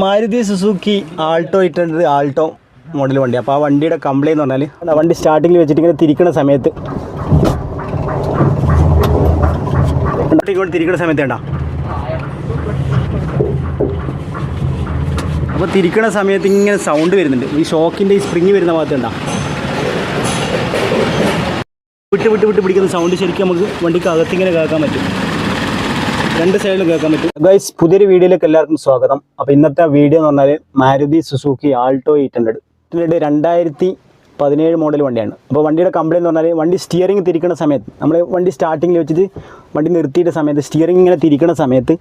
Maruti Suzuki Alto ഇട്ടുണ്ട് Alto model വണ്ടി. അപ്പോൾ ആ വണ്ടിയുടെ കംപ്ലൈന്റ് എന്ന് പറഞ്ഞാൽ ആ വണ്ടി സ്റ്റാർട്ടിങ്ങിൽ വെച്ചിട്ട് ഇങ്ങനെ തിരിക്കണ സമയത്ത് ഇങ്ങോട്ട് തിരിക്കുന്ന സമയത്ത് വേണ്ട അപ്പോൾ തിരിക്കണ സമയത്ത് ഇങ്ങനെ സൗണ്ട് വരുന്നുണ്ട്. ഈ ഷോക്കിന്റെ ഈ സ്പ്രിങ് വരുന്ന ഭാഗത്ത് ഉണ്ടാ വിട്ട് വിട്ട് വിട്ട് പിടിക്കുന്ന സൗണ്ട് ശരിക്കും നമുക്ക് വണ്ടിക്ക് അകത്തിങ്ങനെ കേൾക്കാൻ പറ്റും. രണ്ട് സൈഡിലും കേൾക്കാൻ പറ്റും. ഗൈസ് പുതിയൊരു വീഡിയോയിലേക്ക് എല്ലാവർക്കും സ്വാഗതം. അപ്പോൾ ഇന്നത്തെ വീഡിയോ എന്ന് പറഞ്ഞാൽ Maruti Suzuki Alto eight hundred. ഇതിന്റെ രണ്ടായിരത്തി പതിനേഴ് മോഡൽ വണ്ടിയാണ്. അപ്പോൾ വണ്ടിയുടെ കമ്പനി എന്ന് പറഞ്ഞാൽ വണ്ടി സ്റ്റിയറിംഗ് തിരിക്കുന്ന സമയത്ത് നമ്മൾ വണ്ടി സ്റ്റാർട്ടിങ്ങിൽ വെച്ചിട്ട് വണ്ടി നിർത്തിയിട്ട സമയത്ത് സ്റ്റിയറിംഗ് ഇങ്ങനെ തിരിക്കുന്ന സമയത്ത്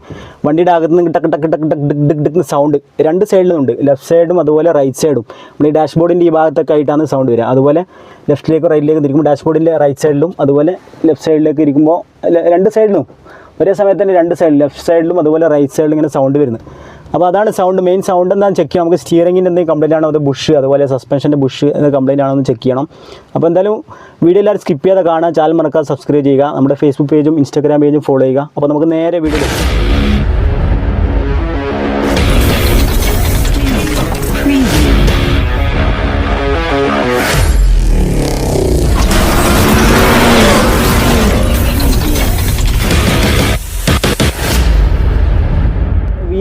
വണ്ടിയുടെ അകത്ത് നിന്ന് ടക്ക് ടക്ക് ടക്ക് ടക്ക് ഡിക് ഡിക് സൗണ്ട് രണ്ട് സൈഡിലും ഉണ്ട്. ലെഫ്റ്റ് സൈഡും അതുപോലെ റൈറ്റ് സൈഡും നമ്മൾ ഈ ഡാഷ്ബോർഡിന്റെ ഈ ഭാഗത്തൊക്കെ ആയിട്ടാണ് സൗണ്ട് വരിക. അതുപോലെ ലെഫ്റ്റിലേക്കും റൈറ്റിലേക്കും തിരിക്കുമ്പോൾ ഡാഷ്ബോർഡിന്റെ റൈറ്റ് സൈഡിലും അതുപോലെ ലെഫ്റ്റ് സൈഡിലേക്ക് ഇരിക്കുമ്പോൾ രണ്ട് സൈഡിലും ഒരേ സമയത്ത് തന്നെ രണ്ട് സൈഡ് ലെഫ്റ്റ് സൈഡിലും അതുപോലെ റൈറ്റ് സൈഡിലും ഇങ്ങനെ സൗണ്ട് വരുന്നത് അപ്പോൾ അതാണ് സൗണ്ട് മെയിൻ സൗണ്ട് എന്താണെന്ന് ചെക്ക് ചെയ്യാം. നമുക്ക് സ്റ്റിയറിങ്ങിന്റെ എന്തെങ്കിലും കംപ്ലൈന്റ് ആണോ? അത് ബുഷ് അതുപോലെ സസ്പെൻഷന്റെ ബുഷ് എന്ന കംപ്ലൈന്റ് ആണോ എന്ന് ചെക്ക് ചെയ്യണം. അപ്പോൾ എന്തായാലും വീഡിയോ എല്ലാവരും സ്കിപ്പ് ചെയ്യാതെ കാണാൻ ചാനൽ മറക്കാതെ സബ്സ്ക്രൈബ് ചെയ്യുക. നമ്മുടെ ഫേസ്ബുക്ക് പേജും ഇൻസ്റ്റാഗ്രാം പേജും ഫോളോ ചെയ്യുക. അപ്പോൾ നമുക്ക് നേരെ വീഡിയോ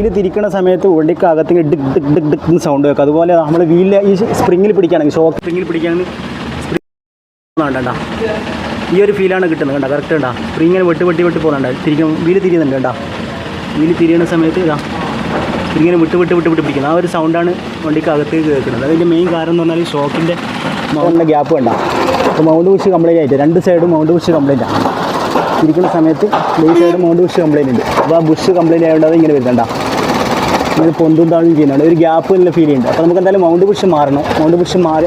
വീൽ തിരിക്കണ സമയത്ത് വണ്ടിക്ക് അകത്തേക്ക് ഡിക് ഡിക് ഡിക് ഡിക് സൗണ്ട് കേൾക്കും. അതുപോലെ നമ്മൾ വീലിൽ ഈ സ്പ്രിങ്ങിൽ പിടിക്കുകയാണെങ്കിൽ ഷോക്ക് സ്പ്രിങ്ങിൽ പിടിക്കുകയാണെങ്കിൽ സ്പ്രിങ് ഈ ഒരു ഫീലാണ് കിട്ടുന്നത് കണ്ടോ കറക്റ്റ് ഉണ്ടാ സ്പ്രിങ് ഇങ്ങനെ വെട്ടി വെട്ടി വെട്ടി പോകുന്നുണ്ട്. തിരിക്കും വീൽ തിരിയുന്നുണ്ട് കേട്ടോ. വീൽ തിരിയണ സമയത്ത് ഇതാ സ്പ്രിങ്ങിനെ വിട്ട് വിട്ട് വിട്ട് വിട്ട് പിടിക്കുന്നത് ആ ഒരു സൗണ്ടാണ് വണ്ടിക്ക് അകത്തേക്ക് കേൾക്കുന്നത്. അതിന്റെ മെയിൻ കാരണം എന്ന് പറഞ്ഞാൽ ഷോക്കിന്റെ മൗണ്ടിന്റെ ഗ്യാപ്പ് വേണ്ട. അപ്പോൾ മൗണ്ട് പുഷ് കംപ്ലൈന്റ് ആയിട്ട്. രണ്ട് സൈഡും മൗണ്ട് പുഷ് കംപ്ലൈന്റ് ആണ് ഇരിക്കുന്ന സമയത്ത് ഈ സൈഡ് മൗണ്ട് പുഷ് കംപ്ലൈന്റ് ഉണ്ട്. അപ്പോൾ ആ ബുഷ് കംപ്ലൈന്റ് ആയതുകൊണ്ട് അത് ഇങ്ങനെ വരുന്നുണ്ട ഇങ്ങനെ പൊന്തും താഴും ചെയ്യുന്നുണ്ട് ഒരു ഗ്യാപ്പ് നല്ല ഫീൽ ഉണ്ട് അപ്പോൾ നമുക്ക് എന്തായാലും മൗണ്ട് പുഷ് മാറണം. മൗണ്ട് പുഷ് മാറി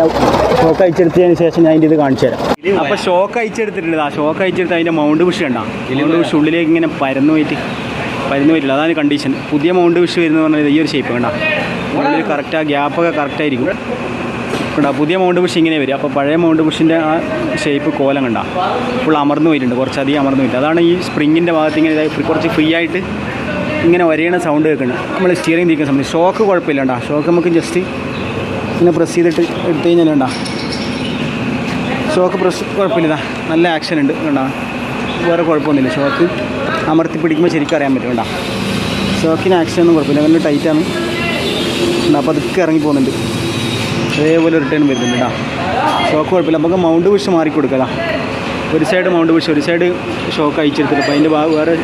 ഷോക്ക് അയച്ചെടുത്തതിന് ശേഷം ഞാൻ ഇതിന്റെ ഇത് കാണിച്ചു തരാം. അപ്പോൾ ഷോക്ക് അയച്ചെടുത്തിട്ടുണ്ട് ആ ഷോക്ക് അയച്ചെടുത്ത് അതിന്റെ മൗണ്ട് ബുഷ് കണ്ടാ? മൗണ്ട് ഉള്ളിലേക്ക് ഇങ്ങനെ പരന്നു പോയിട്ട് പരന്നു വരില്ല അതാണ് കണ്ടീഷൻ പുതിയ മൗണ്ട് പുഷ് വരുന്നത് പറഞ്ഞാൽ ഈ ഒരു ഷേപ്പ് കണ്ടാ. ഉള്ളിൽ കറക്റ്റ് ആ ഗ്യാപ്പൊക്കെ കറക്റ്റ് ആയിരിക്കും. കണ്ടാ പുതിയ മൗണ്ട് പുഷ് ഇങ്ങനെ വരും. അപ്പോൾ പഴയ മൗണ്ട് ബുഷിന്റെ ആ ഷേപ്പ് കോലം കണ്ട. ഫുൾ അമർന്നു പോയിട്ടുണ്ട്. കുറച്ചധികം അമർന്നു പോയിട്ടുണ്ട്. അതാണ് ഈ സ്പ്രിങ്ങിന്റെ ഭാഗത്ത് ഇങ്ങനെ കുറച്ച് ഫ്രീ ആയിട്ട് ഇങ്ങനെ വരെയാണ് സൗണ്ട് കേൾക്കുന്നത് നമ്മൾ സ്റ്റിയറിംഗ് തിരിക്കുന്ന സമയത്ത്. ഷോക്ക് കുഴപ്പമില്ലണ്ട. ഷോക്ക് നമുക്ക് ജസ്റ്റ് ഇങ്ങനെ പ്രസ് ചെയ്തിട്ട് എടുത്തു കഴിഞ്ഞാൽ ഉണ്ടാ ഷോക്ക് പ്രസ് കുഴപ്പമില്ലതാ നല്ല ആക്ഷൻ ഉണ്ട് കണ്ടാ. വേറെ കുഴപ്പമൊന്നുമില്ല. ഷോക്ക് അമർത്തി പിടിക്കുമ്പോൾ ശരിക്കും അറിയാൻ പറ്റും കണ്ടാ. ഷോക്കിന് ആക്ഷൻ ഒന്നും കുഴപ്പമില്ല. നല്ല ടൈറ്റാണ് ഉണ്ടാ അപ്പോൾ അതൊക്കെ ഇറങ്ങി പോകുന്നുണ്ട്. അതേപോലെ റിട്ടേൺ വരുന്നുണ്ട് കേട്ടോ ഷോക്ക് കുഴപ്പമില്ല. നമുക്ക് മൗണ്ട് പുഷ് കൊടുക്കാം ഒരു സൈഡ് മൗണ്ട് പുഷ് ഒരു സൈഡ് ഷോക്ക് അയച്ചെടുത്തിട്ട് അപ്പോൾ അതിന്റെ വേറെ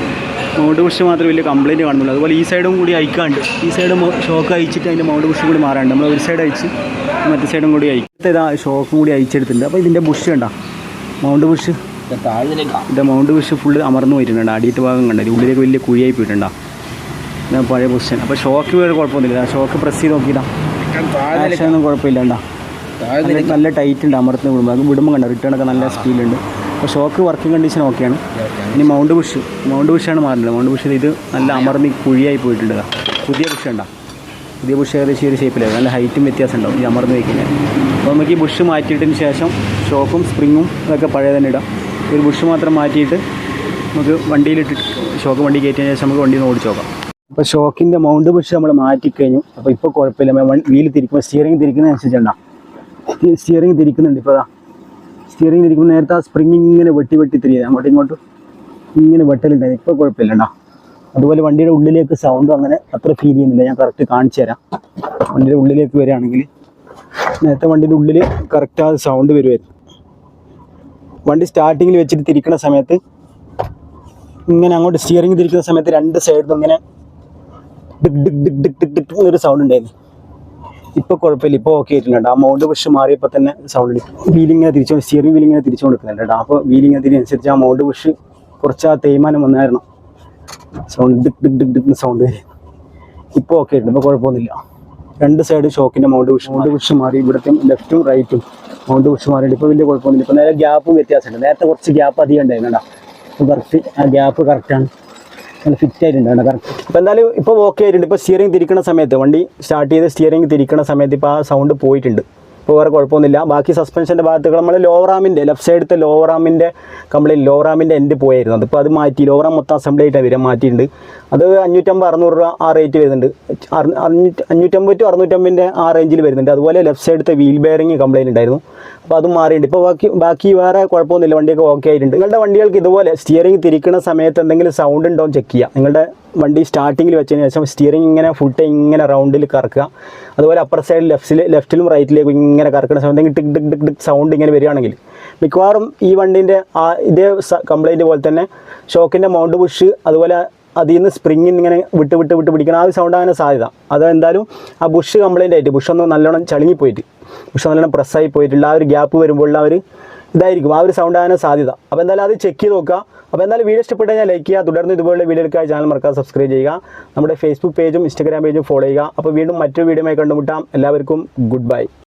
മൗണ്ട് ബുഷ് മാത്രം വലിയ കംപ്ലയിന്റ് കാണുന്നുള്ളൂ. അതുപോലെ ഈ സൈഡും കൂടി അയക്കാണ്ട്. ഈ സൈഡ് ഷോക്ക് അയച്ചിട്ട് അതിന്റെ മൗണ്ട് ബുഷും കൂടി മാറാണ്ട്. നമ്മൾ ഒരു സൈഡ് അയച്ച് മറ്റേ സൈഡും കൂടി അയക്കും ഇതാ ഷോക്കും കൂടി അയച്ചെടുത്തിട്ടുണ്ട്. അപ്പോൾ ഇതിന്റെ ബുഷ് കണ്ടോ? മൗണ്ട് ബുഷ് ഇതിന്റെ മൗണ്ട് ബുഷ് ഫുള്ള് അമർന്നു പോയിട്ടുണ്ട്? അടിയിട്ട് ഭാഗം കണ്ടത് ഉള്ളിലേക്ക് വലിയ കുഴിയായി പോയിട്ടുണ്ടാ? ഞാൻ പഴയ പൊസിഷൻ അപ്പോൾ ഷോക്ക് വേറെ കുഴപ്പമൊന്നുമില്ല. ഷോക്ക് പ്രസ് ചെയ്ത് നോക്കിയിട്ടാ ആക്ഷനൊന്നും കുഴപ്പമില്ല ഉണ്ടാ നല്ല- ടൈറ്റ് ഉണ്ട് അമർത്തിന് വിടുമ്പോൾ അത് വിടുമ്പോൾ കണ്ട? റിട്ടേൺ ഒക്കെ നല്ല സ്പീഡിലുണ്ട് അപ്പോൾ ഷോക്ക് വർക്കിംഗ് കണ്ടീഷൻ ഓക്കെയാണ്. ഇനി മൗണ്ട് ബുഷ് മൗണ്ട് ബുഷാണ് മാറുന്നത് മൗണ്ട് ബുഷിൽ ഇത് നല്ല അമർന്ന് കുഴിയായി പോയിട്ടുണ്ട് പുതിയ ബുഷ് ഉണ്ടാ പുതിയ ബുഷ് ഏകദേശം ഒരു ഷേപ്പിലാണ് നല്ല ഹൈറ്റും വ്യത്യാസം ഉണ്ടാവും ഈ അമർന്ന് വയ്ക്കുന്നത് അപ്പോൾ നമുക്ക് ഈ ബുഷ് മാറ്റിയിട്ടതിന് ശേഷം ഷോക്കും സ്പ്രിങ്ങും ഇതൊക്കെ പഴയ തന്നെ ഇടാം. ഒരു ബുഷ് മാത്രം മാറ്റിയിട്ട് നമുക്ക് വണ്ടിയിലിട്ട് ഷോക്ക് വണ്ടി കയറ്റിയതിന് ശേഷം നമുക്ക് വണ്ടി നിന്ന് ഓടിച്ച് നോക്കാം. അപ്പോൾ ഷോക്കിന്റെ മൗണ്ട് ബുഷ് നമ്മൾ മാറ്റിക്കഴിഞ്ഞു. അപ്പോൾ ഇപ്പോൾ കുഴപ്പമില്ല. വീൽ തിരിക്കുമ്പോൾ സ്റ്റിയറിംഗ് തിരിക്കുന്നതനുസരിച്ചുണ്ടാ സ്റ്റിയറിംഗ് തിരിക്കുന്നുണ്ട് ഇപ്പോൾ അതാ സ്റ്റിയറിംഗ് തിരിക്കുമ്പോൾ നേരത്തെ ആ സ്പ്രിങ് ഇങ്ങനെ വെട്ടി വെട്ടി തിരിയുക അങ്ങോട്ടും ഇങ്ങോട്ടും ഇങ്ങനെ വെട്ടലുണ്ടായി. ഇപ്പോൾ കുഴപ്പമില്ലണ്ടാ അതുപോലെ വണ്ടിയുടെ ഉള്ളിലേക്ക് സൗണ്ടും അങ്ങനെ അത്ര ഫീൽ ചെയ്യുന്നില്ല. ഞാൻ കറക്റ്റ് കാണിച്ചു തരാം. വണ്ടിയുടെ ഉള്ളിലേക്ക് വരികയാണെങ്കിൽ നേരത്തെ വണ്ടിയുടെ ഉള്ളിൽ കറക്റ്റ് ആ സൗണ്ട് വരുമായിരുന്നു വണ്ടി സ്റ്റാർട്ടിങ്ങിൽ വെച്ചിട്ട് തിരിക്കുന്ന സമയത്ത് ഇങ്ങനെ അങ്ങോട്ട് സ്റ്റിയറിംഗ് തിരിക്കുന്ന സമയത്ത് രണ്ട് സൈഡിലും ഇങ്ങനെ ഡിക് ഡിക് ഡിക് ഡിക് ഡിക് ഡിക് എന്നൊരു സൗണ്ട് ഉണ്ടായിരുന്നു. ഇപ്പോൾ കുഴപ്പമില്ല. ഇപ്പോൾ ഓക്കെ ആയിട്ടുണ്ട്. ആ മൗണ്ട് പുഷ് മാറിയപ്പോൾ തന്നെ സൗണ്ട് വീലിങ്ങനെ തിരിച്ചു സ്റ്റിയറിംഗ് വീലിങ്ങനെ തിരിച്ചു കൊടുക്കുന്നുണ്ട് കേട്ടോ. അപ്പോൾ വീലിങ്ങനെ ആ മൗണ്ട് പുഷ് കുറച്ച് ആ തേയ്മാനം വന്നായിരുന്നു. സൗണ്ട് ഡിക് ഡിക് ഡിക് ഡിക് സൗണ്ട് വരും ഇപ്പോൾ ഓക്കെ ആയിട്ടുണ്ട്. ഇപ്പോൾ കുഴപ്പമൊന്നുമില്ല. രണ്ട് സൈഡ് ഷോക്കിന്റെ മൗണ്ട് പുഷ് മൗണ്ട് പുഷ് മാറി ഇവിടത്തെ ലെഫ്റ്റും റൈറ്റും മൗണ്ട് പുഷ് മാറിയിട്ട് ഇപ്പോൾ വലിയ കുഴപ്പമൊന്നുമില്ല. ഇപ്പോൾ നേരെ ഗ്യാപ്പും വ്യത്യാസമുണ്ട്. നേരത്തെ കുറച്ച് ഗ്യാപ്പ് അധികം ഉണ്ടായിരുന്നു കറക്റ്റ് ആ ഗ്യാപ്പ് കറക്റ്റാണ് നല്ല ഫിറ്റ് ആയിട്ടുണ്ട് കറക്റ്റ് ഇപ്പോൾ എന്തായാലും ഇപ്പോൾ ഓക്കെ ആയിട്ടുണ്ട്. ഇപ്പോൾ സ്റ്റിയറിംഗ് തിരിക്കുന്ന സമയത്ത് വണ്ടി സ്റ്റാർട്ട് ചെയ്ത് സ്റ്റിയറിംഗ് തിരിക്കുന്ന സമയത്ത് ഇപ്പോൾ ആ സൗണ്ട് പോയിട്ടുണ്ട്. വേറെ കുഴപ്പമൊന്നുമില്ല. ബാക്കി സസ്പെൻഷന്റെ ഭാഗത്തുകൾ നമ്മൾ ലോവറാമിന്റെ ലെഫ്റ്റ് സൈഡത്തെ ലോവറാമിന്റെ കംപ്ലൈന്റ് ലോവറാമിന്റെ എൻഡ് പോയായിരുന്നു. അതിപ്പോൾ അത് മാറ്റി ലോവറാം മൊത്തം അസംബ്ലി ആയിട്ടാണ് വരാൻ മാറ്റിയിട്ടുണ്ട്. അത് അഞ്ഞൂറ്റമ്പത് അറുന്നൂറ് രൂപ ആ റേറ്റ് വരുന്നുണ്ട്. അഞ്ഞൂറ്റമ്പത് ടു അറുന്നൂറ്റമ്പതിന്റെ ആ റേഞ്ചിൽ വരുന്നുണ്ട്. അതുപോലെ ലെഫ്റ്റ് സൈഡത്തെ വീൽ ബെയറിങ് കംപ്ലൈന്റ് ഉണ്ടായിരുന്നു. അപ്പോൾ അതും മാറിയിട്ടുണ്ട്. ഇപ്പോൾ ബാക്കി ബാക്കി വേറെ കുഴപ്പമൊന്നുമില്ല. വണ്ടിയൊക്കെ ഓക്കെ ആയിട്ടുണ്ട്. നിങ്ങളുടെ വണ്ടികൾക്ക് ഇതുപോലെ സ്റ്റിയറിങ് തിരിക്കുന്ന സമയത്ത് എന്തെങ്കിലും സൗണ്ട് ഉണ്ടോ എന്ന് ചെക്ക് ചെയ്യുക നിങ്ങളുടെ വണ്ടി സ്റ്റാർട്ടിങ്ങിൽ വെച്ചതിന് ശേഷം സ്റ്റിയറിംഗ് ഇങ്ങനെ ഫുൾ ടൈം ഇങ്ങനെ റൗണ്ടിൽ കറക്കുക. അതുപോലെ അപ്പർ സൈഡ് ലെഫ്റ്റിൽ ലെഫ്റ്റിലും റൈറ്റിലേക്കും ഇങ്ങനെ കറക്കുന്ന സമയത്ത് tick tick tick tick sound ഇങ്ങനെ വരികയാണെങ്കിൽ മിക്കവാറും ഈ വണ്ടീന്റെ ആ ഇതേ കംപ്ലൈന്റ് പോലെ തന്നെ ഷോക്കിന്റെ മൗണ്ട് പുഷ് അതുപോലെ അതിൽ നിന്ന് സ്പ്രിങ്ങിൽ ഇങ്ങനെ വിട്ട് വിട്ട് വിട്ട് പിടിക്കണം ആ ഒരു സൗണ്ട് ആകാൻ സാധ്യത. അത് എന്തായാലും ആ ബുഷ് കംപ്ലൈന്റ് ആയിട്ട് ബുഷ് ഒന്ന് നല്ലോണം ചളിങ്ങി പോയിട്ട് ബുഷ് നല്ലോണം പ്രസ്സായി പോയിട്ടുള്ള ആ ഒരു ഗ്യാപ്പ് വരുമ്പോഴുള്ള ആ ഒരു ഇതായിരിക്കും. ആ ഒരു സൗണ്ട് ആകാൻ സാധ്യത. അപ്പോൾ എന്തായാലും അത് ചെക്ക് ചെയ്ത് നോക്കുക. അപ്പോൾ എന്തായാലും വീഡിയോ ഇഷ്ടപ്പെട്ട് കഴിഞ്ഞാൽ ലൈക്ക് ചെയ്യുക. തുടർന്ന് ഇതുപോലുള്ള വീഡിയോകൾക്കായി ചാനൽ മറക്കാതെ സബ്സ്ക്രൈബ് ചെയ്യുക. നമ്മുടെ ഫേസ്ബുക്ക് പേജും ഇൻസ്റ്റാഗ്രാം പേജും ഫോളോ ചെയ്യുക. അപ്പോൾ വീണ്ടും മറ്റൊരു വീഡിയോ കണ്ടുമുട്ടാം. എല്ലാവർക്കും ഗുഡ് ബൈ